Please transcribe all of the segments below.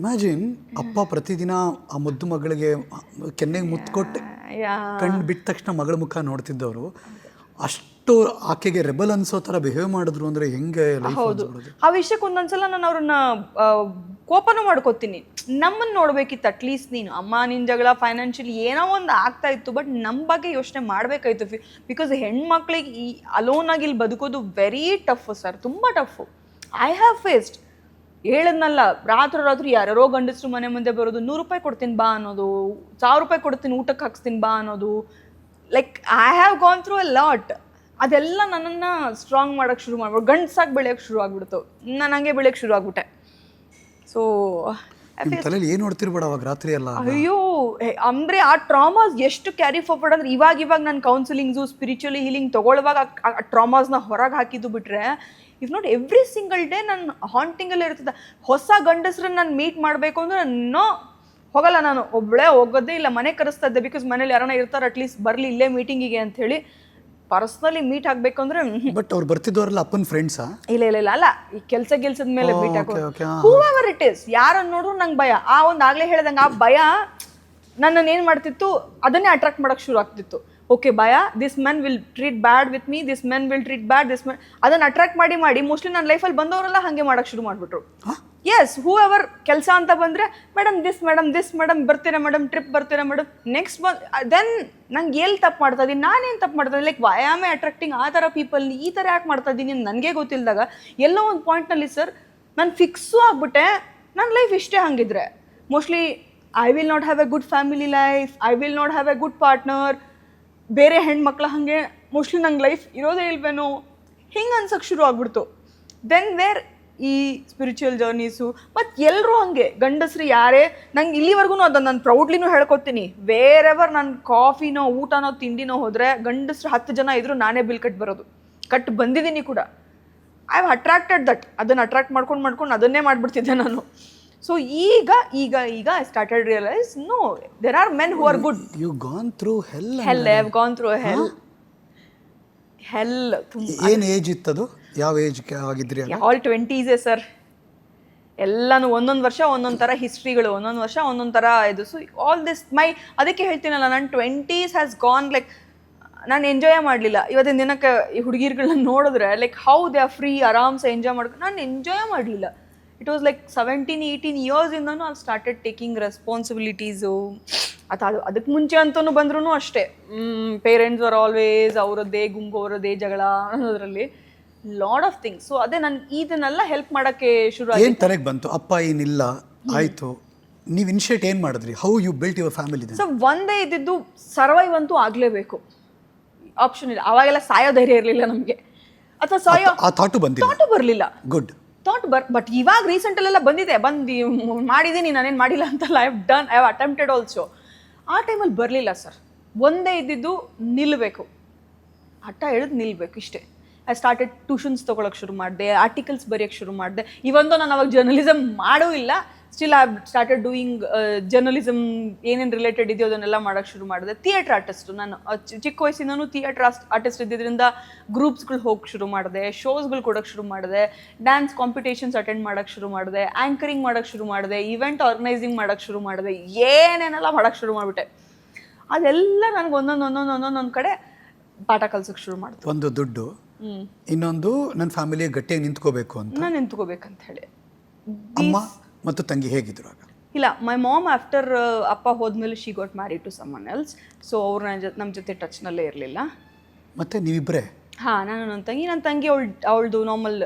Imagine ಅಪ್ಪ ಪ್ರತಿದಿನ ಆ ಮುದ್ದು ಮಗಳಿಗೆ ಕೆನ್ನೆಗೆ ಮುತ್ತು ಕೊಟ್ಟು ಕಣ್ಣು ಬಿಟ್ಟ ತಕ್ಷಣ ಮಗಳ ಮುಖ ನೋಡ್ತಿದ್ದವರು. ಅಷ್ಟು ಆಕೆಗೆ ರೆಬಲ್ ಅನ್ಸೋ ಥರ ಬಿಹೇವ್ ಮಾಡಿದ್ರು ಅಂದ್ರೆ ಹೆಂಗೆ ಹೌದು. ಆ ವಿಷಯಕ್ಕೆ ಒಂದೊಂದ್ಸಲ ನಾನು ಅವ್ರನ್ನ ಕೋಪನೂ ಮಾಡ್ಕೋತೀನಿ. ನಮ್ಮನ್ನ ನೋಡ್ಬೇಕಿತ್ತು ಅಟ್ಲೀಸ್ಟ್ ನೀನು. ಅಮ್ಮ ನಿನ್ ಜಗಳ ಫೈನಾನ್ಷಿಯಲಿ ಏನೋ ಒಂದು ಆಗ್ತಾ ಇತ್ತು ಬಟ್ ನಮ್ಮ ಬಗ್ಗೆ ಯೋಚನೆ ಮಾಡ್ಬೇಕಾಯ್ತು. ಬಿಕಾಸ್ ಹೆಣ್ಮಕ್ಳಿಗೆ ಈ ಅಲೋನ್ ಆಗಿ ಇಲ್ಲಿ ಬದುಕೋದು ವೆರಿ ಟಫ್ ಸರ್. ತುಂಬಾ ಟಫ್ ಐ ಹ್ಯಾವ್ ಫೇಸ್ಡ್ ಹೇಳದ್ನಲ್ಲ ರಾತ್ರಿ ರಾತ್ರಿ ಯಾರ್ಯಾರೋ ಗಂಡಸರು ಮನೆ ಮುಂದೆ ಬರೋದು ನೂರು ರೂಪಾಯಿ ಕೊಡ್ತೀನಿ ಬಾ ಅನ್ನೋದು ಸಾವಿರ ರೂಪಾಯಿ ಕೊಡ್ತೀನಿ ಊಟಕ್ಕೆ ಹಾಕ್ಸ್ತೀನಿ ಬಾ ಅನ್ನೋದು. Like I have gone through a lot ಅದೆಲ್ಲ ನನ್ನನ್ನು ಸ್ಟ್ರಾಂಗ್ ಮಾಡೋಕ್ಕೆ ಶುರು ಮಾಡ್ಬೋದು ಗಂಡ್ಸಾಗಿ ಬೆಳೆಯೋಕ್ಕೆ ಶುರು ಆಗ್ಬಿಡ್ತು. ನಾನು ಹಂಗೆ ಬೆಳೆಯೋಕ್ಕೆ ಶುರು ಆಗ್ಬಿಟ್ಟೆ. ಸೊ ತಲೆಯಲ್ಲಿ ಏನು ನೋಡ್ತಿರ್ಬೇಡ ಅವಾಗ ರಾತ್ರಿ ಎಲ್ಲ? ಅಯ್ಯೋ ಅಂದ್ರೆ ಆ ಟ್ರಾಮಾಸ್ ಎಷ್ಟು ಕ್ಯಾರಿ ಫಾರ್ವರ್ಡ್ ಅಂದ್ರೆ ಇವಾಗ ಇವಾಗ ನಾನು ಕೌನ್ಸಿಲಿಂಗ್ಸು ಸ್ಪಿರಿಚುಲಿ ಹೀಲಿಂಗ್ ತಗೊಳ್ಳುವಾಗ ಆ ಟ್ರಾಮಾಸ್ನ ಹೊರಗೆ ಹಾಕಿದ್ದು ಬಿಟ್ರೆ if not every single day ನನ್ನ ಹಾಂಟಿಂಗಲ್ಲಿ ಇರ್ತದೆ ಹೊಸ ಗಂಡಸ್ರನ್ನ ನಾನು ಮೀಟ್ ಮಾಡಬೇಕು ಅಂದ್ರೆ ನೋ ಹೋಗಲ್ಲ ನಾನು. ಒಬ್ಬಳೇ ಹೋಗೋದೇ ಇಲ್ಲ ಮನೆ ಕರೆಸ್ತಾ ಇದ್ದೆ ಬಿಕಾಸ್ ಮನೇಲಿ ಯಾರನ್ನ ಇರ್ತಾರೆ ಅಟ್ಲೀಸ್ಟ್ ಬರಲಿ ಇಲ್ಲೇ ಮೀಟಿಂಗಿಗೆ ಅಂತ ಹೇಳಿ ಪರ್ಸ್ನಲಿ ಮೀಟ್ ಆಗಬೇಕು ಅಂದ್ರೆ. ಬಟ್ ಅವ್ರು ಬರ್ತಿದ್ದವರಲ್ಲ ಅಪ್ಪನ ಫ್ರೆಂಡ್ಸಾ ಇಲ್ಲ ಇಲ್ಲ ಇಲ್ಲ ಅಲ್ಲ ಈ ಕೆಲಸ ಗೆಲ್ಸದ ಮೇಲೆ ಮೀಟ್ ಆಗೋದು ಹೂ. ಇಟ್ ಇಸ್ ಯಾರನ್ನು ನೋಡ್ರು ನಂಗೆ ಭಯ. ಆ ಒಂದು ಆಗಲೇ ಹೇಳ್ದಂಗೆ ಆ ಭಯ ನನ್ನನ್ನು ಏನು ಮಾಡ್ತಿತ್ತು ಅದನ್ನೇ ಅಟ್ರಾಕ್ಟ್ ಮಾಡೋಕ್ಕೆ ಶುರು ಆಗ್ತಿತ್ತು. ಓಕೆ ಭಯ this men will treat bad with me this men will treat bad this men ಅದನ್ನು ಅಟ್ರಾಕ್ಟ್ ಮಾಡಿ ಮಾಡಿ ಮೋಸ್ಟ್ಲಿ ನನ್ನ ಲೈಫಲ್ಲಿ ಬಂದವರೆಲ್ಲ ಹಾಗೆ ಮಾಡೋಕ್ಕೆ ಶುರು ಮಾಡ್ಬಿಟ್ರು. ಎಸ್ ಹೂ ಎವರ್ ಕೆಲಸ ಅಂತ ಬಂದರೆ madam this madam this madam ಬರ್ತೀರಾ ಮೇಡಮ್ ಟ್ರಿಪ್ ಬರ್ತೀರಾ ಮೇಡಮ್ ನೆಕ್ಸ್ಟ್ ಬಂದ್ ದೆನ್ ನಂಗೆ ಎಲ್ಲಿ ತಪ್ಪು ಮಾಡ್ತಾ ಇದ್ದೀನಿ? ನಾನೇನು ತಪ್ಪು ಮಾಡ್ತಾ ಇದ್ದೀನಿ? ಲೈಕ್ ವ್ಯಾಯಾಮ ಆಮ್ ಅಟ್ರಾಕ್ಟಿಂಗ್ ಆ ಥರ ಪೀಪಲ್ ಈ ಥರ ಯಾಕೆ ಮಾಡ್ತಾ ಇದ್ದೀನಿ ನನಗೆ ಗೊತ್ತಿಲ್ಲದಾಗ ಎಲ್ಲೋ ಒಂದು ಪಾಯಿಂಟ್ನಲ್ಲಿ ಸರ್ ನಾನು ಫಿಕ್ಸು ಆಗಿಬಿಟ್ಟೆ. ನನ್ನ ಲೈಫ್ ಇಷ್ಟೇ ಹಾಗಿದ್ರೆ. Mostly I will not have a good family life I will not have a good partner ಬೇರೆ ಹೆಣ್ಮಕ್ಳ ಹಾಗೆ ಮೋಸ್ಟ್ಲಿ ನಂಗೆ ಲೈಫ್ ಇರೋದೇ ಇಲ್ವೇನೋ ಹಿಂಗೆ ಅನ್ಸಕ್ಕೆ ಶುರು ಆಗ್ಬಿಡ್ತು. ದೆನ್ ವೇರ್ ಈ ಸ್ಪಿರಿಚುವಲ್ ಜರ್ನೀಸು ಮತ್ತು ಎಲ್ಲರೂ ಹಾಗೆ, ಗಂಡಸ್ರು ಯಾರೇ, ನಂಗೆ ಇಲ್ಲಿವರೆಗೂ ಅದನ್ನು ನಾನು ಪ್ರೌಡ್ಲಿನೂ ಹೇಳ್ಕೊತೀನಿ. ವೇರೆವರ್ ನಾನು ಕಾಫಿನೋ ಊಟನೋ, ತಿಂಡಿನೋ ಹೋದರೆ ಗಂಡಸ್ರು ಹತ್ತು ಜನ ಇದ್ರು ನಾನೇ ಬಿಲ್ ಕಟ್ ಬರೋದು. ಕಟ್ ಬಂದಿದ್ದೀನಿ ಕೂಡ. ಐ ಹ್ಯಾವ್ ಅಟ್ರಾಕ್ಟೆಡ್ ದಟ್ ಅದನ್ನು ಅಟ್ರಾಕ್ಟ್ ಮಾಡ್ಕೊಂಡು ಮಾಡ್ಕೊಂಡು ಅದನ್ನೇ ಮಾಡಿಬಿಡ್ತಿದ್ದೆ ನಾನು. ಸೊ ಈಗ ಈಗ ಈಗ I started realise no there are men who are good you gone through hell hell I have gone through hell hell ಏನು ಏಜ್ ಇತ್ತದು? ಯಾವ ಏಜ್ ಆಗಿದ್ರಿ ಆಗ? ಆಲ್ ಟ್ವೆಂಟೀಸೇ ಸರ್ ಎಲ್ಲಾನು ಒಂದೊಂದು ವರ್ಷ ಒಂದೊಂದು ಥರ ಹಿಸ್ಟ್ರಿಗಳು ಒಂದೊಂದು ವರ್ಷ ಒಂದೊಂದು ಥರ ಇದು. ಸೊ ಆಲ್ ದಿಸ್ ಮೈ ಅದಕ್ಕೆ ಹೇಳ್ತೀನಲ್ಲ ನನ್ನ ಟ್ವೆಂಟೀಸ್ ಹ್ಯಾಸ್ ಗಾನ್ ಲೈಕ್ ನಾನು ಎಂಜಾಯೇ ಮಾಡಲಿಲ್ಲ. ಇವತ್ತಿನ ದಿನಕ್ಕೆ ಈ ಹುಡುಗಿರ್ಗಳನ್ನ ನೋಡಿದ್ರೆ like how they are free ಆರಾಮ್ಸೆ ಎಂಜಾಯ್ ಮಾಡ್ಕೊಂಡು ನಾನು ಎಂಜಾಯೇ ಮಾಡಲಿಲ್ಲ. It was like seventeen eighteen ಇಯರ್ಸಿಂದನೂ ಅಲ್ಲಿ ಸ್ಟಾರ್ಟೆಡ್ ಟೇಕಿಂಗ್ ರೆಸ್ಪಾನ್ಸಿಬಿಲಿಟೀಸು ಅಥವಾ ಅದು ಅದಕ್ಕೆ ಮುಂಚೆ ಅಂತಲೂ ಬಂದ್ರೂ ಅಷ್ಟೇ. ಪೇರೆಂಟ್ಸ್ ಆರ್ ಆಲ್ವೇಸ್ ಅವರದ್ದೇ ಗುಂಪು ಅವರದ್ದೇ ಜಗಳ ಅನ್ನೋದ್ರಲ್ಲಿ ಲಾಡ್ ಆಫ್ ಥಿಂಗ್ಸ್ ಸೊ ಅದೇ ನಾನು ಇದನ್ನೆಲ್ಲ ಹೆಲ್ಪ್ ಮಾಡೋಕ್ಕೆ ಶುರು ಏನು ಏನ್ ತಲೆಗೆ ಬಂತು? ಅಪ್ಪ ಏನಿಲ್ಲ ಆಯಿತು. ನೀವು ಇನಿಷಿಯೇಟ್ ಏನು ಮಾಡಿದ್ರಿ? How you built your family so ಒಂದೇ ಇದ್ದಿದ್ದು ಸರ್ವೈವ್ ಅಂತೂ ಆಗಲೇಬೇಕು. ಆಪ್ಷನ್ ಇಲ್ಲ. ಅವಾಗೆಲ್ಲ ಸಾಯೋ ಧೈರ್ಯ ಇರಲಿಲ್ಲ ನಮಗೆ. ಅಥವಾ ಸಾಯೋ ಆ ಥಾಟು ಬಂದಿಲ್ಲ. ಥಾಟು ಬರಲಿಲ್ಲ. ಗುಡ್ ಥಾಟ್ ಬರ್ ಬಟ್ ಇವಾಗ ರೀಸೆಂಟಲ್ಲೆಲ್ಲ ಬಂದಿದೆ. ಬಂದು ಮಾಡಿದ್ದೀನಿ ನಾನೇನು ಮಾಡಿಲ್ಲ ಅಂತಲ್ಲ. I done I have attempted also ಆ ಟೈಮಲ್ಲಿ ಬರಲಿಲ್ಲ ಸರ್ ಒಂದೇ ಇದ್ದಿದ್ದು ನಿಲ್ಲಬೇಕು ಹಠ ಎಳೆದು ನಿಲ್ಲಬೇಕು ಇಷ್ಟೇ. ಐ ಸ್ಟಾರ್ಟೆಡ್ ಟ್ಯೂಷನ್ಸ್ ತೊಗೊಳಕ್ಕೆ ಶುರು ಮಾಡಿದೆ ಆರ್ಟಿಕಲ್ಸ್ ಬರೆಯೋಕ್ಕೆ ಶುರು ಮಾಡಿದೆ. ಇವಂದು ನಾನು ಅವಾಗ ಜರ್ನಲಿಸಮ್ ಮಾಡೂ ಇಲ್ಲ. Still I started doing journalism ಏನೇನು ರಿಲೇಟೆಡ್ ಇದೆಯೋ ಅದನ್ನೆಲ್ಲ ಮಾಡೋಕ್ಕೆ ಶುರು ಮಾಡಿದೆ. ಥಿಯೇಟ್ರ್ ಆರ್ಟಿಸ್ಟು ನಾನು ಚಿಕ್ಕ ವಯಸ್ಸಿಂದನೂ ಥಿಯೇಟ್ರ್ ಆರ್ಟಿಸ್ಟ್ ಇದ್ದಿದ್ದರಿಂದ ಗ್ರೂಪ್ಸ್ಗಳು ಹೋಗಕ್ಕೆ ಶುರು ಮಾಡಿದೆ ಶೋಸ್ಗಳು ಕೊಡೋಕ್ಕೆ ಶುರು ಮಾಡಿದೆ ಡ್ಯಾನ್ಸ್ ಕಾಂಪಿಟೇಷನ್ಸ್ ಅಟೆಂಡ್ ಮಾಡೋಕ್ಕೆ ಶುರು ಮಾಡಿದೆ ಆ್ಯಂಕರಿಂಗ್ ಮಾಡೋಕ್ಕೆ ಶುರು ಮಾಡಿದೆ ಇವೆಂಟ್ ಆರ್ಗನೈಸಿಂಗ್ ಮಾಡೋಕ್ಕೆ ಶುರು ಮಾಡಿದೆ ಏನೇನೆಲ್ಲ ಮಾಡೋಕ್ಕೆ ಶುರು ಮಾಡಿಬಿಟ್ಟೆ. ಅದೆಲ್ಲ ನನಗೆ ಒಂದೊಂದು ಒಂದೊಂದು ಒಂದೊಂದೊಂದು ಕಡೆ ಪಾಠ ಕಲ್ಸೋಕ್ಕೆ ಶುರು ಮಾಡಿದೆ. ಒಂದು ದುಡ್ಡು ಇನ್ನೊಂದು ನನ್ನ ಫ್ಯಾಮಿಲಿ ಗಟ್ಟಿಯಾಗಿ ನಿಂತ್ಕೋಬೇಕು ಅಂತ. ನಾನು ನಿಂತ್ಕೋಬೇಕಂತ ಹೇಳಿ. ಅಮ್ಮ ಮತ್ತು ತಂಗಿ ಹೇಗಿದ್ರು ಆಗ? ಇಲ್ಲ ಮೈ ಮಾಮ್ ಆಫ್ಟರ್ ಅಪ್ಪ ಹೋದ್ಮೇಲೆ she got marry to someone so ಅವ್ರು ನನ್ನ ಜೊತೆ ನಮ್ಮ ಜೊತೆ ಟಚ್ನಲ್ಲೇ ಇರಲಿಲ್ಲ. ಮತ್ತೆ ನೀವಿಬ್ಬರೇ ಹಾಂ ನಾನು ನನ್ನ ತಂಗಿ. ನನ್ನ ತಂಗಿ ಅವಳು ಅವಳದು ನಾರ್ಮಲ್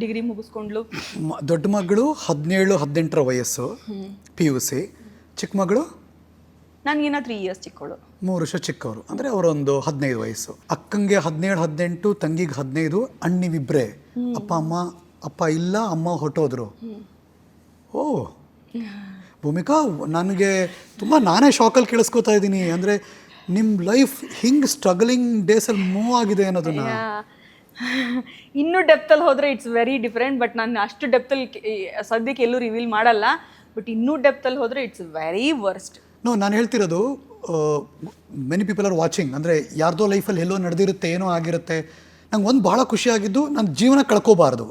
ಡಿಗ್ರಿ ಮುಗಿಸ್ಕೊಂಡ್ಳು. ದೊಡ್ಡ ಮಗಳು ಹದಿನೇಳು ಹದಿನೆಂಟರ ವಯಸ್ಸು ಪಿ ಯು ಸಿ ಚಿಕ್ಕ ಮಗಳು? ನನಗಿನ್ನ ತ್ರೀ ಇಯರ್ಸ್ ಚಿಕ್ಕವಳು ಮೂರು ವರ್ಷ ಚಿಕ್ಕವರು. ಅಂದರೆ ಅವರೊಂದು ಹದಿನೈದು ವಯಸ್ಸು. ಅಕ್ಕಂಗೆ ಹದಿನೇಳು ಹದಿನೆಂಟು ತಂಗಿಗೆ ಹದಿನೈದು ಅಣ್ಣ ನೀವಿಬ್ಬರೇ ಅಪ್ಪ ಅಮ್ಮ ಅಪ್ಪ ಇಲ್ಲ ಅಮ್ಮ ಹೊಟ್ಟೋದ್ರು ಓ. ಭೂಮಿಕಾ ನನಗೆ ತುಂಬ ನಾನೇ ಶಾಕಲ್ಲಿ ಕೇಳಿಸ್ಕೊತಾ ಇದ್ದೀನಿ. ಅಂದರೆ ನಿಮ್ಮ ಲೈಫ್ ಹಿಂಗೆ ಸ್ಟ್ರಗಲಿಂಗ್ ಡೇಸಲ್ಲಿ ಮೂವ್ ಆಗಿದೆ ಅನ್ನೋದನ್ನ. ಇನ್ನೂ ಡೆಪ್ತಲ್ಲಿ ಹೋದರೆ ಇಟ್ಸ್ ವೆರಿ ಡಿಫ್ರೆಂಟ್ ಬಟ್ ನಾನು ಅಷ್ಟು ಡೆಪ್ತಲ್ಲಿ ಸದ್ಯಕ್ಕೆ ಎಲ್ಲೂ ರಿವೀಲ್ ಮಾಡಲ್ಲ. ಬಟ್ ಇನ್ನೂ ಡೆಪ್ತಲ್ಲಿ ಹೋದರೆ ಇಟ್ಸ್ ವೆರಿ ವರ್ಸ್ಟ್ ನೋ ನಾನು ಹೇಳ್ತಿರೋದು ಮೆನಿ ಪೀಪಲ್ ಆರ್ ವಾಚಿಂಗ್ ಅಂದರೆ ಯಾರ್ದೋ ಲೈಫಲ್ಲಿ ಎಲ್ಲೋ ನಡೆದಿರುತ್ತೆ ಏನೋ ಆಗಿರುತ್ತೆ. ನಂಗೆ ಒಂದು ಭಾಳ ಖುಷಿಯಾಗಿದ್ದು ನನ್ನ ಜೀವನ ಕಳ್ಕೋಬಾರ್ದು.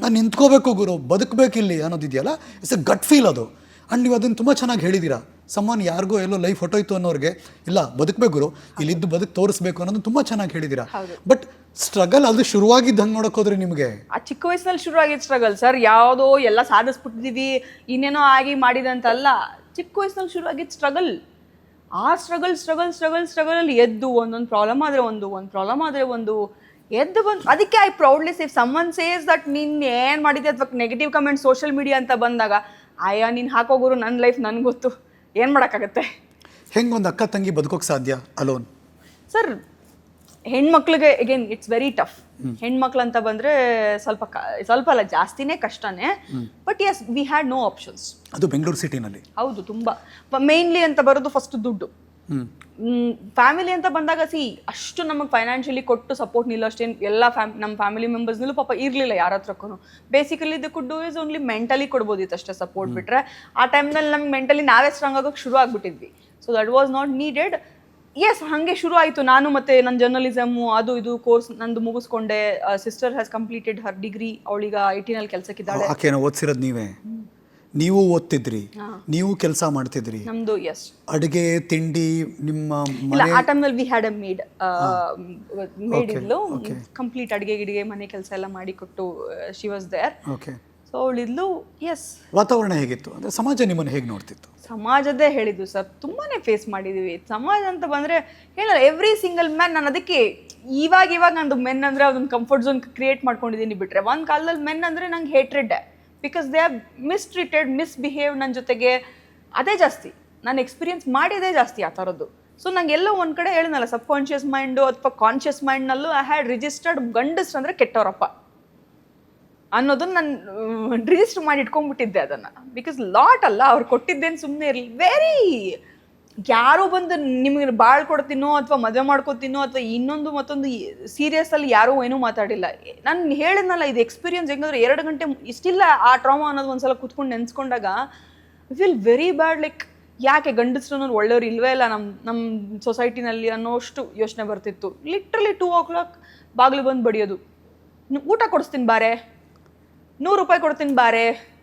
ನಾನು ನಿಂತ್ಕೋಬೇಕು ಗುರು ಬದುಕಬೇಕಿಲ್ಲಿ ಅನ್ನೋದಿದೆಯಲ್ಲ ಇಟ್ಸ್ ಎ ಗಟ್ ಫೀಲ್ ಅದು. ಆ್ಯಂಡ್ ನೀವು ಅದನ್ನು ತುಂಬ ಚೆನ್ನಾಗಿ ಹೇಳಿದ್ದೀರಾ ಸಮ್ಮನ್ ಯಾರಿಗೋ ಎಲ್ಲೋ ಲೈಫ್ ಹೊಟ್ಟೋಯ್ತು ಅನ್ನೋರಿಗೆ ಇಲ್ಲ ಬದುಕಬೇಕು ಗುರು ಇಲ್ಲಿದ್ದು ಬದುಕು ತೋರಿಸ್ಬೇಕು ಅನ್ನೋದು ತುಂಬ ಚೆನ್ನಾಗಿ ಹೇಳಿದ್ದೀರಾ ಬಟ್ ಸ್ಟ್ರಗಲ್ ಅದು ಶುರುವಾಗಿದ್ದು ಹಂಗೆ ನೋಡಕ್ ಹೋದ್ರೆ ನಿಮಗೆ? ಆ ಚಿಕ್ಕ ವಯಸ್ಸಿನಲ್ಲಿ ಶುರು ಆಗಿದ್ದು ಸ್ಟ್ರಗಲ್ ಸರ್ ಯಾವುದೋ ಎಲ್ಲ ಸಾಧಿಸ್ಬಿಟ್ಟಿದ್ದೀವಿ ಇನ್ನೇನೋ ಆಗಿ ಮಾಡಿದಂತಲ್ಲ ಚಿಕ್ಕ ವಯಸ್ಸಿನಲ್ಲಿ ಶುರು ಆಗಿದ್ದು ಸ್ಟ್ರಗಲ್ ಆ ಸ್ಟ್ರಗಲ್ ಸ್ಟ್ರಗಲ್ ಸ್ಟ್ರಗಲ್ ಸ್ಟ್ರಗಲಲ್ಲಿ ಎದ್ದು ಒಂದೊಂದು ಪ್ರಾಬ್ಲಮ್ ಆದರೆ ಒಂದು ಒಂದು ಪ್ರಾಬ್ಲಮ್ ಆದರೆ ಒಂದು ಎದ್ದು ಬಂದು ಅದಕ್ಕೆ I proudly if someone says that ನೀನ್ ಏನು ಮಾಡಿದ್ದೆ ಅಥವಾ ನೆಗೆಟಿವ್ ಕಮೆಂಟ್ ಸೋಷಿಯಲ್ ಮೀಡಿಯಾ ಅಂತ ಬಂದಾಗ ಆಯಾ ನೀನು ಹಾಕೋಗುರು ನನ್ನ ಲೈಫ್ ನನಗೆ ಗೊತ್ತು. ಏನು ಮಾಡೋಕ್ಕಾಗತ್ತೆ? ಹೆಂಗೆ ಒಂದು ಅಕ್ಕ ತಂಗಿ ಬದುಕೋಕೆ ಸಾಧ್ಯ ಅಲೋನ್ ಸರ್ ಹೆಣ್ಮಕ್ಳಿಗೆ ಅಗೇನ್ ಇಟ್ಸ್ ವೆರಿ ಟಫ್ ಹೆಣ್ಮಕ್ಳು ಅಂತ ಬಂದ್ರೆ ಸ್ವಲ್ಪ ಸ್ವಲ್ಪ ಅಲ್ಲ ಜಾಸ್ತಿನೇ ಕಷ್ಟನೇ. But as we had no options ಅದು ಬೆಂಗಳೂರು ಸಿಟಿನಲ್ಲಿ ಹೌದು ತುಂಬಾ. ಮೇನ್ಲಿ ಅಂತ ಬರೋದು ಫಸ್ಟ್ ದುಡ್ಡು. ಫ್ಯಾಮಿಲಿ ಅಂತ ಬಂದಾಗ ಸಿ ಅಷ್ಟು ನಮಗೆ ಫೈನಾನ್ಷಿಯಲಿ ಕೊಟ್ಟು ಸಪೋರ್ಟ್ ನಿಲ್ಲ ಅಷ್ಟೇ ಎಲ್ಲ ಫ್ಯಾಮ್ ನಮ್ಮ ಫ್ಯಾಮಿಲಿ ಮೆಂಬರ್ಸ್ನಲ್ಲೂ ಪಾಪ ಇರಲಿಲ್ಲ ಯಾರ ಹತ್ರಕ್ಕೂ basically they could do is only mentally ಕೊಡ್ಬೋದಿತ್ತು ಅಷ್ಟೇ ಸಪೋರ್ಟ್ ಬಿಟ್ರೆ. ಆ ಟೈಮ್ನಲ್ಲಿ ನಮ್ಗೆ ಮೆಂಟಲಿ ನಾವೇ ಸ್ಟ್ರಾಂಗ್ ಆಗೋಕೆ ಶುರು ಆಗ್ಬಿಟ್ಟಿದ್ವಿ. So that was not needed as ಹಾಗೆ ಶುರು ಆಯಿತು. ನಾನು ಮತ್ತೆ ನನ್ನ ಜರ್ನಲಿಸಮು ಅದು ಇದು ಕೋರ್ಸ್ ನಂದು ಮುಗಿಸ್ಕೊಂಡೆ. Sister has completed her degree ಅವಳೀಗ ಐ ಟಿನಲ್ಲಿ ಕೆಲಸಕ್ಕಿದ್ದಾಳೆ. ಓದ್ಸಿರೋದು ನೀವೇ? ನೀವು ಓದ್ತಿದ್ರಿ ನೀವು ಕೆಲಸ ಮಾಡ್ತಿದ್ರಿ. ನಮ್ದು ಎಸ್ ಅಡುಗೆ ತಿಂಡಿ ನಿಮ್ಮ ಇಲ್ಲ ಆ we had a maid maid ಇದ್ಲು. ಕಂಪ್ಲೀಟ್ ಅಡುಗೆ ಗಿಡಿಗೆ ಮನೆ ಕೆಲಸ ಎಲ್ಲ ಮಾಡಿ ಕೊಟ್ಟು she was there okay so ಅವಳಿದ್ಲು S ವಾತಾವರಣ ಹೇಗಿತ್ತು? ಅಂದರೆ ಸಮಾಜ ನಿಮ್ಮನ್ನು ಹೇಗೆ ನೋಡ್ತಿತ್ತು? ಸಮಾಜದೇ ಹೇಳಿದ್ದು ಸರ್ ತುಂಬಾನೇ ಫೇಸ್ ಮಾಡಿದೀವಿ. ಸಮಾಜ ಅಂತ ಬಂದ್ರೆ ಹೇಳಲ್ಲ ಎವ್ರಿ ಸಿಂಗಲ್ ಮ್ಯಾನ್ ನಾನು ಅದಕ್ಕೆ ಇವಾಗ ಇವಾಗ ನಂದು ಮೆನ್ ಅಂದ್ರೆ ಅದೊಂದು ಕಂಫರ್ಟ್ ಝೋನ್ ಕ್ರಿಯೇಟ್ ಮಾಡ್ಕೊಂಡಿದ್ದೀನಿ ಬಿಟ್ರೆ. ಒಂದ್ ಕಾಲದಲ್ಲಿ ಮೆನ್ ಅಂದ್ರೆ ನಂಗೆ hatred because they are mistreated misbehave ನನ್ನ ಜೊತೆಗೆ ಅದೇ ಜಾಸ್ತಿ. ನಾನು ಎಕ್ಸ್ಪೀರಿಯನ್ಸ್ ಮಾಡಿದೇ ಜಾಸ್ತಿ ಆ ಥರದ್ದು ಸೊ ನಂಗೆ ಎಲ್ಲೋ ಒಂದು ಕಡೆ ಹೇಳಿದ್ನಲ್ಲ ಸಬ್ ಕಾನ್ಷಿಯಸ್ ಮೈಂಡು ಅಥವಾ ಕಾನ್ಷಿಯಸ್ ಮೈಂಡ್ನಲ್ಲೂ ಐ ಹ್ಯಾಡ್ ರಿಜಿಸ್ಟರ್ಡ್ ಗಂಡಸ್ರು ಅಂದರೆ ಕೆಟ್ಟವರಪ್ಪ. ಅನ್ನೋದನ್ನು ನಾನು ರಿಜಿಸ್ಟರ್ ಮಾಡಿ ಇಟ್ಕೊಂಡ್ಬಿಟ್ಟಿದ್ದೆ ಅದನ್ನು. ಬಿಕಾಸ್ ಲಾಟ್ ಅಲ್ಲ, ಅವ್ರು ಕೊಟ್ಟಿದ್ದೇನು ಸುಮ್ಮನೆ ಇರಲಿ ವೆರಿ ಯಾರೋ ಬಂದು ನಿಮಗೆ ಬಾಳ್ ಕೊಡ್ತೀನೋ ಅಥವಾ ಮದುವೆ ಮಾಡ್ಕೊತೀನೋ ಅಥವಾ ಇನ್ನೊಂದು ಮತ್ತೊಂದು ಸೀರಿಯಸ್ ಅಲ್ಲಿ ಯಾರೋ ಏನೂ ಮಾತಾಡಿಲ್ಲ. ನಾನು ಹೇಳಿದ್ನಲ್ಲ ಇದು ಎಕ್ಸ್ಪೀರಿಯನ್ಸ್ ಹೆಂಗಂದ್ರೆ ಎರಡು ಗಂಟೆ ಇಷ್ಟಿಲ್ಲ ಆ ಟ್ರಾಮಾ ಅನ್ನೋದು ಒಂದ್ಸಲ ಕುತ್ಕೊಂಡು ನೆನ್ಸ್ಕೊಂಡಾಗ ಫೀಲ್ ವೆರಿ ಬ್ಯಾಡ್ ಲೈಕ್ ಯಾಕೆ ಗಂಡಸ್ರು ಒಳ್ಳೆಯವ್ರು ಇಲ್ವೇ ಇಲ್ಲ ನಮ್ಮ ನಮ್ಮ ಸೊಸೈಟಿನಲ್ಲಿ ಅನ್ನೋಷ್ಟು ಯೋಚನೆ ಬರ್ತಿತ್ತು. ಲಿಟ್ರಲಿ ಟೂ ಓ ಕ್ಲಾಕ್ ಬಾಗಿಲು ಬಂದು ಬಡಿಯೋದು. ಊಟ ಕೊಡಿಸ್ತೀನಿ ಬಾರೆ. ನೂರು ರೂಪಾಯಿ ಕೊಡ್ತೀನಿ ಬಾರೆ.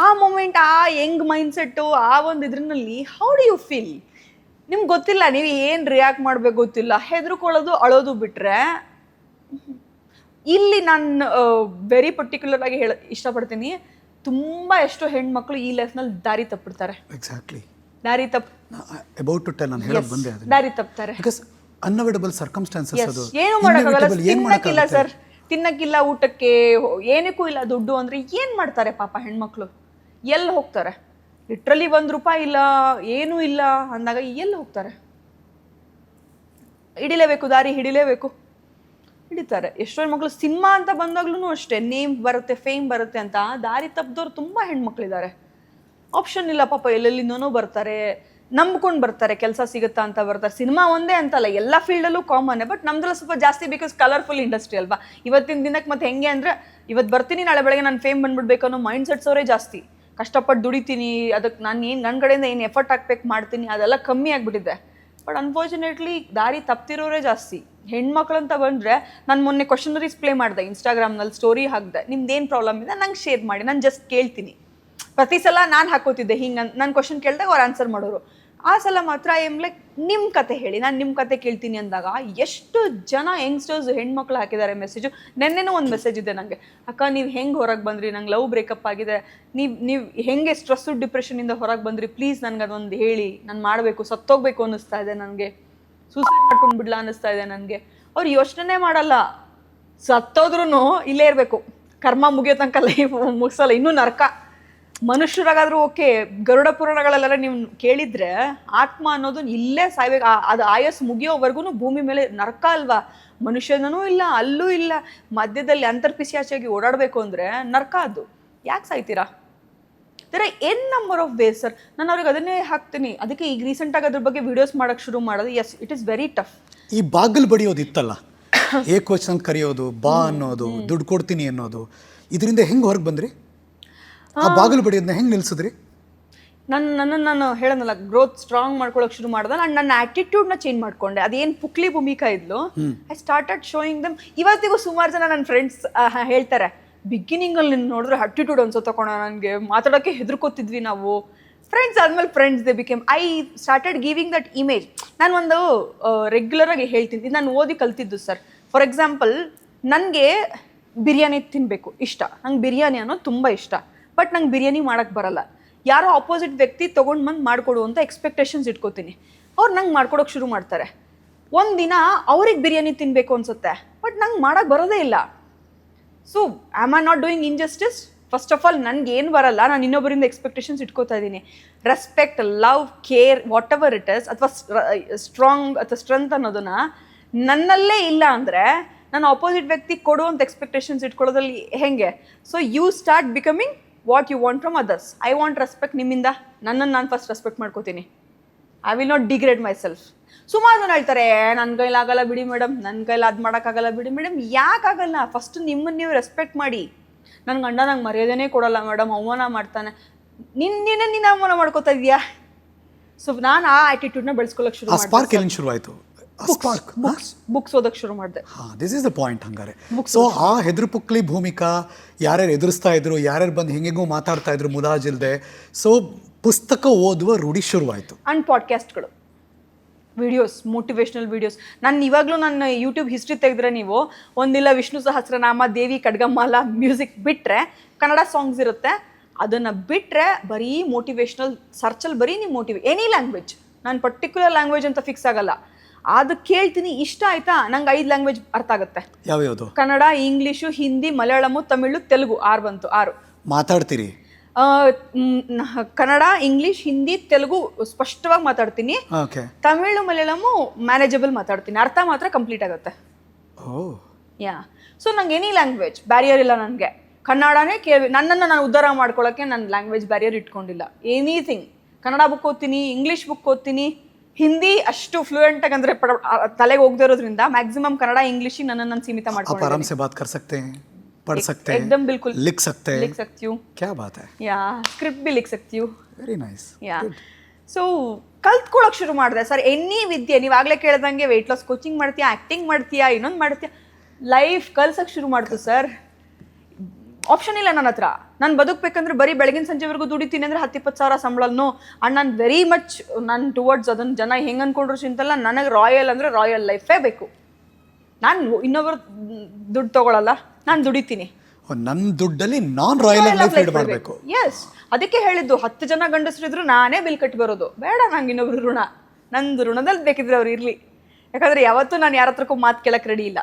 ಆ ಮೂಮೆಂಟ್ ಆ ಯಂಗ್ ಮೈಂಡ್ಸೆಟ್ಟು ಆ ಒಂದು ಇದ್ರಲ್ಲಿ ಹೌ ಡು ಯು ಫೀಲ್ ನಿಮ್ಗೆ ಗೊತ್ತಿಲ್ಲ ನೀವು ಏನು ರಿಯಾಕ್ಟ್ ಮಾಡ್ಬೇಕು ಗೊತ್ತಿಲ್ಲ. ಹೆದರ್ಕೊಳ್ಳೋದು ಅಳೋದು ಬಿಟ್ರೆ ಇಲ್ಲಿ ನಾನು ವೆರಿ ಪರ್ಟಿಕ್ಯುಲರ್ ಆಗಿ ಹೇಳ ಇಷ್ಟಪಡ್ತೀನಿ. ತುಂಬ ಎಷ್ಟೋ ಹೆಣ್ಮಕ್ಳು ಈ ಲೈಫ್ನಲ್ಲಿ ದಾರಿ ತಪ್ಪಿಡ್ತಾರೆ ಎಕ್ಸಾಕ್ಟ್ಲಿ ದಾರಿ ತಪ್ ಅಬೌಟ್ ಟು ಟೆಲ್ ನಾನು ಬಂದೆ ಅದನ್ನ. ದಾರಿ ತಪ್ತಾರೆ. ಬಿಕಾಸ್ ಅನ್ಅವೈಡಬಲ್ ಸರ್ಕಮ್ಸ್ಟಾನ್ಸಸ್ ಅದು. ಏನು ಮಾಡೋಕ್ಕಾಗಲ್ಲ. ತಿನ್ನಕ್ಕಿಲ್ಲ ಸರ್ ತಿನ್ನಕ್ಕಿಲ್ಲ ಊಟಕ್ಕೆ ಏನಕ್ಕೂ ಇಲ್ಲ ದುಡ್ಡು ಅಂದ್ರೆ ಏನ್ ಮಾಡ್ತಾರೆ ಪಾಪ ಹೆಣ್ಮಕ್ಳು? ಎಲ್ಲಿ ಹೋಗ್ತಾರೆ? ಲಿಟ್ರಲಿ ಒಂದು ರೂಪಾಯಿ ಇಲ್ಲ, ಏನೂ ಇಲ್ಲ ಅಂದಾಗ ಎಲ್ಲಿ ಹೋಗ್ತಾರೆ? ಹಿಡಿಲೇಬೇಕು, ದಾರಿ ಹಿಡಿಲೇಬೇಕು. ಹಿಡಿತಾರೆ. ಎಷ್ಟೋ ಮಕ್ಕಳು ಸಿನಿಮಾ ಅಂತ ಬಂದಾಗ್ಲೂ ಅಷ್ಟೇ. ನೇಮ್ ಬರುತ್ತೆ ಫೇಮ್ ಬರುತ್ತೆ ಅಂತ. ದಾರಿ ತಪ್ಪಿದವ್ರು ತುಂಬಾ ಹೆಣ್ಮಕ್ಳಿದ್ದಾರೆ. ಆಪ್ಷನ್ ಇಲ್ಲ, ಪಾಪ ಎಲ್ಲೆಲ್ಲಿಂದನೋ ಬರ್ತಾರೆ. ನಂಬ್ಕೊಂಡು ಬರ್ತಾರೆ, ಕೆಲಸ ಸಿಗುತ್ತಾ ಅಂತ ಬರ್ತಾರೆ. ಸಿನಿಮಾ ಒಂದೇ ಅಂತಲ್ಲ, ಎಲ್ಲ ಫೀಲ್ಡಲ್ಲೂ ಕಾಮನ್ ಬಟ್ ನಮ್ದ್ರಲ್ಲಿ ಸ್ವಲ್ಪ ಜಾಸ್ತಿ ಬಿಕಾಸ್ ಕಲರ್ಫುಲ್ ಇಂಡಸ್ಟ್ರಿ ಅಲ್ವಾ? ಇವತ್ತಿನ ದಿನಕ್ಕೆ ಮತ್ತೆ ಹೆಂಗೆ ಅಂದರೆ ಇವತ್ತು ಬರ್ತೀನಿ, ನಾಳೆ ಬೆಳಗ್ಗೆ ನಾನು ಫೇಮ್ ಬಂದ್ಬಿಡ್ಬೇಕು ಅನ್ನೋ ಮೈಂಡ್ ಸೆಟ್ಸ್ ಅವರೇ ಜಾಸ್ತಿ. ಕಷ್ಟಪಟ್ಟು ದುಡಿತೀನಿ ಅದಕ್ಕೆ ನಾನು ಏನು ನನ್ನ ಕಡೆಯಿಂದ ಏನು ಎಫರ್ಟ್ ಹಾಕ್ಬೇಕು ಮಾಡ್ತೀನಿ, ಅದೆಲ್ಲ ಕಮ್ಮಿ ಆಗಿಬಿಟ್ಟಿದೆ. ಬಟ್ ಅನ್ಫಾರ್ಚುನೇಟ್ಲಿ ದಾರಿ ತಪ್ತಿರೋರೇ ಜಾಸ್ತಿ. ಹೆಣ್ಮಕ್ಳು ಅಂತ ಬಂದರೆ ನಾನು ಮೊನ್ನೆ ಕ್ವಶನರೀಸ್ ಪ್ಲೇ ಮಾಡಿದೆ ಇನ್ಸ್ಟಾಗ್ರಾಮ್ನಲ್ಲಿ ಸ್ಟೋರಿ ಹಾಕಿದೆ. ನಿಮ್ದೇನು ಪ್ರಾಬ್ಲಮ್ ಇದೆ ನಂಗೆ ಶೇರ್ ಮಾಡಿ, ನಾನು ಜಸ್ಟ್ ಕೇಳ್ತೀನಿ. ಪ್ರತಿ ಸಲ ನಾನು ಹಾಕೋತಿದ್ದೆ, ಹಿಂಗೆ ನಾನು ಕ್ವಶನ್ ಕೇಳಿದಾಗ ಅವ್ರು ಆನ್ಸರ್ ಮಾಡೋರು. ಆ ಸಲ ಮಾತ್ರ ಎಂ ಲೈಕ್ ನಿಮ್ಮ ಕತೆ ಹೇಳಿ, ನಾನು ನಿಮ್ಮ ಕತೆ ಕೇಳ್ತೀನಿ ಅಂದಾಗ ಎಷ್ಟು ಜನ ಯಂಗ್ಸ್ಟರ್ಸ್ ಹೆಣ್ಮಕ್ಳು ಹಾಕಿದ್ದಾರೆ ಮೆಸೇಜು ನೆನ್ನೆನೂ ಒಂದು ಮೆಸೇಜ್ ಇದೆ ನನಗೆ ಅಕ್ಕ, ನೀವು ಹೆಂಗೆ ಹೊರಗೆ ಬಂದ್ರಿ? ನಂಗೆ ಲವ್ ಬ್ರೇಕಪ್ ಆಗಿದೆ. ನೀವು ನೀವು ಹೆಂಗೆ ಸ್ಟ್ರೆಸ್ಸು ಡಿಪ್ರೆಷನಿಂದ ಹೊರಗೆ ಬಂದ್ರಿ? ಪ್ಲೀಸ್ ನನಗೆ ಅದೊಂದು ಹೇಳಿ. ನಾನು ಮಾಡಬೇಕು, ಸತ್ತೋಗ್ಬೇಕು ಅನ್ನಿಸ್ತಾ ಇದೆ ನನಗೆ ಸೂಸೈಡ್ ಮಾಡ್ಕೊಂಡು ಬಿಡ್ಲಾ ಅನ್ನಿಸ್ತಾ ಇದೆ ನನಗೆ ಅವ್ರು ಯೋಚನೆ ಮಾಡಲ್ಲ. ಸತ್ತೋದ್ರೂ ಇಲ್ಲೇ ಇರಬೇಕು. ಕರ್ಮ ಮುಗಿಯೋ ತನಕ ಲೈಫ್ ಮುಗಿಸಲ್ಲ. ಇನ್ನೂ ನರಕ. ಮನುಷ್ಯರಾಗಾದ್ರೂ ಓಕೆ, ಗರುಡ ಪುರಾಣಗಳಲ್ಲೆಲ್ಲ ನೀವು ಕೇಳಿದ್ರೆ ಆತ್ಮ ಅನ್ನೋದು ಇಲ್ಲೇ ಸಾಯ್ಬೇಕು. ಅದು ಆಯಸ್ ಮುಗಿಯೋವರೆಗೂ ಭೂಮಿ ಮೇಲೆ ನರಕ ಅಲ್ವಾ? ಮನುಷ್ಯನೂ ಇಲ್ಲ, ಅಲ್ಲೂ ಇಲ್ಲ. ಮಧ್ಯದಲ್ಲಿ ಅಂತರ್ಪಿಸಿಯಾಚಾಗಿ ಓಡಾಡಬೇಕು ಅಂದರೆ ನರಕ ಅದು. ಯಾಕೆ ಸಾಯ್ತೀರಾ? There n number of ways sir ನಾನು ಅವ್ರಿಗೆ ಅದನ್ನೇ ಹಾಕ್ತೀನಿ. ಅದಕ್ಕೆ ಈಗ ರೀಸೆಂಟಾಗಿ ಅದ್ರ ಬಗ್ಗೆ ವಿಡಿಯೋಸ್ ಮಾಡೋಕ್ಕೆ ಶುರು ಮಾಡೋದು. As it is very tough ಈ ಬಾಗಿಲು ಬಡಿಯೋದು ಇತ್ತಲ್ಲ? ಏಕವಚನ ಕರೆಯೋದು, ಬಾ ಅನ್ನೋದು, ದುಡ್ಡು ಕೊಡ್ತೀನಿ ಅನ್ನೋದು. ಇದರಿಂದ ಹೆಂಗೆ ಹೊರಗೆ ಬಂದ್ರಿ? ಆ ಬಾಗಿಲು ಬಡಿಯೋದನ್ನ ಹೆಂಗೆ ನಿಲ್ಸಿದ್ರಿ? ನನ್ನ ನನ್ನನ್ನು ನಾನು ಹೇಳೋನಲ್ಲ ಗ್ರೋತ್ ಸ್ಟ್ರಾಂಗ್ ಮಾಡ್ಕೊಳ್ಳೋಕೆ ಶುರು ಮಾಡ್ದೆ. ನಾನು ನನ್ನ ಆ್ಯಟಿಟ್ಯೂಡ್ನ ಚೇಂಜ್ ಮಾಡ್ಕೊಂಡೆ. ಅದೇನು ಪುಕ್ಲಿ ಭೂಮಿಕಾ ಇದ್ಲು ಐ ಸ್ಟಾರ್ಟೆಡ್ ಶೋಯಿಂಗ್ ದಮ್ ಇವತ್ತಿಗೂ ಸುಮಾರು ಜನ ನನ್ನ ಫ್ರೆಂಡ್ಸ್ ಹೇಳ್ತಾರೆ ಬಿಗಿನಿಂಗಲ್ಲಿ ನಿನ್ನ ನೋಡಿದ್ರೆ ಆಟಿಟ್ಯೂಡ್ ಅನ್ಸೋ ತಗೊಂಡ ನನಗೆ. ಮಾತಾಡೋಕ್ಕೆ ಹೆದರ್ಕೋತಿದ್ವಿ ನಾವು. ಫ್ರೆಂಡ್ಸ್ ಆದ್ಮೇಲೆ friends they became I started giving that image ನಾನು ಒಂದು ರೆಗ್ಯುಲರ್ ಆಗಿ ಹೇಳ್ತೀನಿ. ಇದು ನಾನು ಓದಿ ಕಲ್ತಿದ್ದು ಸರ್. ಫಾರ್ ಎಕ್ಸಾಂಪಲ್ ನನಗೆ ಬಿರಿಯಾನಿ ತಿನ್ನಬೇಕು ಇಷ್ಟ. ನಂಗೆ ಬಿರಿಯಾನಿ ಅನ್ನೋದು ತುಂಬ ಇಷ್ಟ. ಬಟ್ ನಂಗೆ ಬಿರಿಯಾನಿ ಮಾಡೋಕ್ಕೆ ಬರಲ್ಲ. ಯಾರೋ ಆಪೋಸಿಟ್ ವ್ಯಕ್ತಿ ತೊಗೊಂಡು ಬಂದು ಮಾಡಿಕೊಡು ಅಂತ ಎಕ್ಸ್ಪೆಕ್ಟೇಷನ್ಸ್ ಇಟ್ಕೋತೀನಿ. ಅವ್ರು ನಂಗೆ ಮಾಡ್ಕೊಡೋಕೆ ಶುರು ಮಾಡ್ತಾರೆ. ಒಂದು ದಿನ ಅವ್ರಿಗೆ ಬಿರಿಯಾನಿ ತಿನ್ನಬೇಕು ಅನ್ಸುತ್ತೆ, ಬಟ್ ನಂಗೆ ಮಾಡೋಕ್ಕೆ ಬರೋದೇ ಇಲ್ಲ. So I'm are not doing injustice first of all ನನಗೆ ಏನು ಬರಲ್ಲ, ನಾನು ಇನ್ನೊಬ್ಬರಿಂದ ಎಕ್ಸ್ಪೆಕ್ಟೇಷನ್ಸ್ ಇಟ್ಕೋತಾ ಇದ್ದೀನಿ respect love care whatever it is ಅಥವಾ ಸ್ಟ್ರಾಂಗ್ ಅಥವಾ ಸ್ಟ್ರೆಂತ್ ಅನ್ನೋದನ್ನ ನನ್ನಲ್ಲೇ ಇಲ್ಲ ಅಂದರೆ ನಾನು ಆಪೋಸಿಟ್ ವ್ಯಕ್ತಿ ಕೊಡುವಂಥ ಎಕ್ಸ್ಪೆಕ್ಟೇಷನ್ಸ್ ಇಟ್ಕೊಳ್ಳೋದ್ರಲ್ಲಿ ಹೆಂಗೆ? So you start becoming what you want from others I want respect ನಿಮ್ಮಿಂದ. ನನ್ನನ್ನು ನಾನು ಫಸ್ಟ್ ರೆಸ್ಪೆಕ್ಟ್ ಮಾಡ್ಕೋತೀನಿ. I will not degrade myself ಸುಮಾರು ಜನ ಹೇಳ್ತಾರೆ ನನ್ನ ಕೈಲಾಗಲ್ಲ ಬಿಡಿ ಮೇಡಮ್ ನನ್ನ ಕೈಲಿ ಅದು ಮಾಡೋಕ್ಕಾಗಲ್ಲ ಬಿಡಿ ಮೇಡಮ್ ಯಾಕಾಗಲ್ಲ ಫಸ್ಟ್ ನಿಮ್ಮನ್ನು ನೀವು ರೆಸ್ಪೆಕ್ಟ್ ಮಾಡಿ. ನನ್ನ ಗಂಡ ನಂಗೆ ಮರ್ಯಾದೆನೇ ಕೊಡಲ್ಲ ಮೇಡಮ್ ಅವಮಾನ ಮಾಡ್ತಾನೆ. ನಿನ್ನ ನೀನೇ ಅವಮಾನ ಮಾಡ್ಕೋತಾ ಇದೆಯಾ ಸೊ ನಾನು ಆ ಆ್ಯಟಿಟ್ಯೂಡ್ನ ಬೆಳೆಸ್ಕೊಳ್ಳೋಕೆ ಶುರು ಶುರುವಾಯಿತು? ಸ್ಪಾರ್ಕ್ ಬುಕ್ಸ್ ಬುಕ್ಸ್ ಓದೋಕೆ ಶುರು ಮಾಡಿದೆ. ಹಾಂ ದಿಸ್ ಇಸ್ ದ ಪಾಯಿಂಟ್ ಹಂಗಾರೆ. ಸೊ ಆ ಹೆದ್ರು ಪುಕ್ಲಿ ಭೂಮಿಕಾ ಯಾರ್ಯಾರು ಎದುರಿಸ್ತಾ ಇದ್ರು ಯಾರ್ಯಾರು ಬಂದು ಹೆಂಗೆಂಗೂ ಮಾತಾಡ್ತಾ ಇದ್ರು ಮುದಾಜಿಲ್ದೆ ಸೊ ಪುಸ್ತಕ ಓದುವ ರೂಢಿ ಶುರುವಾಯಿತು. ಆ್ಯಂಡ್ ಪಾಡ್ಕ್ಯಾಸ್ಟ್ಗಳು ವಿಡಿಯೋಸ್ ಮೋಟಿವೇಶ್ನಲ್ ವಿಡಿಯೋಸ್ ನಾನು ಇವಾಗಲೂ ನನ್ನ ಯೂಟ್ಯೂಬ್ ಹಿಸ್ಟ್ರಿ ತೆಗೆದ್ರೆ ನೀವು ಒಂದಿಲ್ಲ ವಿಷ್ಣು ಸಹಸ್ರನಾಮ ದೇವಿ ಖಡ್ಗಮಾಲ ಮ್ಯೂಸಿಕ್ ಬಿಟ್ಟರೆ ಕನ್ನಡ ಸಾಂಗ್ಸ್ ಇರುತ್ತೆ. ಅದನ್ನು ಬಿಟ್ಟರೆ ಬರೀ ಮೋಟಿವೇಶ್ನಲ್ ಸರ್ಚಲ್ಲಿ ಬರೀ ನೀವು ಮೋಟಿವ್ ಎನಿ ಲ್ಯಾಂಗ್ವೇಜ್ ನಾನು ಪರ್ಟಿಕ್ಯುಲರ್ ಲ್ಯಾಂಗ್ವೇಜ್ ಅಂತ ಫಿಕ್ಸ್ ಆಗಲ್ಲ. ಅದು ಕೇಳ್ತೀನಿ ಇಷ್ಟ ಆಯ್ತಾ? ನಂಗೆ ಐದು ಲ್ಯಾಂಗ್ವೇಜ್ ಅರ್ಥ ಆಗುತ್ತೆ. ಯಾವ್ಯಾವುದು? ಕನ್ನಡ ಇಂಗ್ಲೀಷು ಹಿಂದಿ ಮಲಯಾಳಮು ತಮಿಳು ತೆಲುಗು ಆರು ಬಂತು ಆರು. ಮಾತಾಡ್ತೀರಿ? ಆ, ಮ್, ಕನ್ನಡ ಇಂಗ್ಲಿಷ್ ಹಿಂದಿ ತೆಲುಗು ಸ್ಪಷ್ಟವಾಗಿ ಮಾತಾಡ್ತೀನಿ. ಓಕೆ. ತಮಿಳು ಮಲಯಾಳಮು ಮ್ಯಾನೇಜಬಲ್ ಮಾತಾಡ್ತೀನಿ. ಅರ್ಥ ಮಾತ್ರ ಕಂಪ್ಲೀಟ್ ಆಗುತ್ತೆ. ಓ. ಯಾ. ಸೊ ನಂಗೆ ಎನಿ ಲ್ಯಾಂಗ್ವೇಜ್ ಬ್ಯಾರಿಯರ್ ಇಲ್ಲ ನನಗೆ. ಕನ್ನಡನೇ ಕೇಳಿ ನನ್ನನ್ನು ನಾನು ಉದ್ಧಾರ ಮಾಡ್ಕೊಳ್ಳೋಕ್ಕೆ ನನ್ನ ಲ್ಯಾಂಗ್ವೇಜ್ ಬ್ಯಾರಿಯರ್ ಇಟ್ಕೊಂಡಿಲ್ಲ. ಎನಿಥಿಂಗ್ ಕನ್ನಡ ಬುಕ್ ಓದ್ತೀನಿ ಇಂಗ್ಲೀಷ್ ಬುಕ್ ಓದ್ತೀನಿ. ಹಿಂದಿ ಅಷ್ಟು ಫ್ಲೂಯೆಂಟಾಗಿ ಅಂದರೆ ಪಡ ಆ- ತಲೆಗೆ ಹೋಗದೇ ಇರೋದ್ರಿಂದ ಮ್ಯಾಕ್ಸಿಮಮ್ ಕನ್ನಡ ಇಂಗ್ಲೀಷಿಗೆ ನನ್ನನ್ನು ನಾನು ಸೀಮಿತ आप ಮಾಡ್ಕೊಂಡು आराम से बात कर सकते हैं पढ़ सकते हैं एकदम बिल्कुल लिख सकते हैं लिख सकती हूँ क्या बात है ಯಾ ಸ್ಕ್ರಿಪ್ಟ್ ಬಿ ಲಿಖ್ सकती हूँ ವೆರಿ ನೈಸ್ ಯಾ ಸೊ ಕಲ್ತ್ಕೊಳಕ್ ಶುರು ಮಾಡಿದೆ ಸರ್ ಎನಿ ವಿದ್ಯೆ ನೀವು ಆಗ್ಲೇ ಕೇಳ್ದಂಗೆ ವೆಯ್ಟ್ ಲಾಸ್ ಕೋಚಿಂಗ್ ಮಾಡ್ತೀಯಾ ಆ್ಯಕ್ಟಿಂಗ್ ಮಾಡ್ತೀಯಾ ಇನ್ನೊಂದು ಮಾಡ್ತೀಯಾ ಲೈಫ್ ಕಲ್ಸಕ್ಕೆ ಶುರು ಮಾಡ್ತು ಸರ್ ಆಪ್ಷನ್ ಇಲ್ಲ ನನ್ನ ಹತ್ರ. ನಾನು ಬದುಕಬೇಕಂದ್ರೆ ಬರೀ ಬೆಳಗಿನ ಸಂಜೆವರೆಗೂ ದುಡಿತೀನಿ ಅಂದ್ರೆ ಹತ್ತು ಇಪ್ಪತ್ತು ಸಾವಿರ ಸಂಬಳನು ಅಂಡ್ ನಾನು ವೆರಿ ಮಚ್ ನಾನು ಟುವರ್ಡ್ಸ್ ಅದನ್ನು ಜನ ಹೆಂಗೆ ಅನ್ಕೊಂಡ್ರು ಚಿಂತಲ್ಲ ನನಗೆ ರಾಯಲ್ ಅಂದರೆ ರಾಯಲ್ ಲೈಫೇ ಬೇಕು. ನಾನು ಇನ್ನೊಬ್ಬರು ದುಡ್ಡು ತಗೊಳಲ್ಲ ನಾನು ದುಡಿತೀನಿ. ನನ್ನ ದುಡ್ಡಲ್ಲಿ ನಾನ್ ರಾಯಲ್ ಲೈಫ್ ಲೀಡ್ ಮಾಡಬೇಕು. ಎಸ್ ಅದಕ್ಕೆ ಹೇಳಿದ್ದು ಹತ್ತು ಜನ ಗಂಡಸರಿದ್ರು ನಾನೇ ಬಿಲ್ ಕಟ್ಟಿ ಬರೋದು. ಬೇಡ ನಂಗೆ ಇನ್ನೊಬ್ರು ಋಣ. ನಂದು ಋಣದಲ್ಲಿ ಬೇಕಿದ್ರೆ ಅವ್ರು ಇರಲಿ. ಯಾಕಂದ್ರೆ ಯಾವತ್ತೂ ನಾನು ಯಾರತ್ರಕ್ಕೂ ಮಾತು ಕೇಳಕ್ಕೆ ರೆಡಿ ಇಲ್ಲ.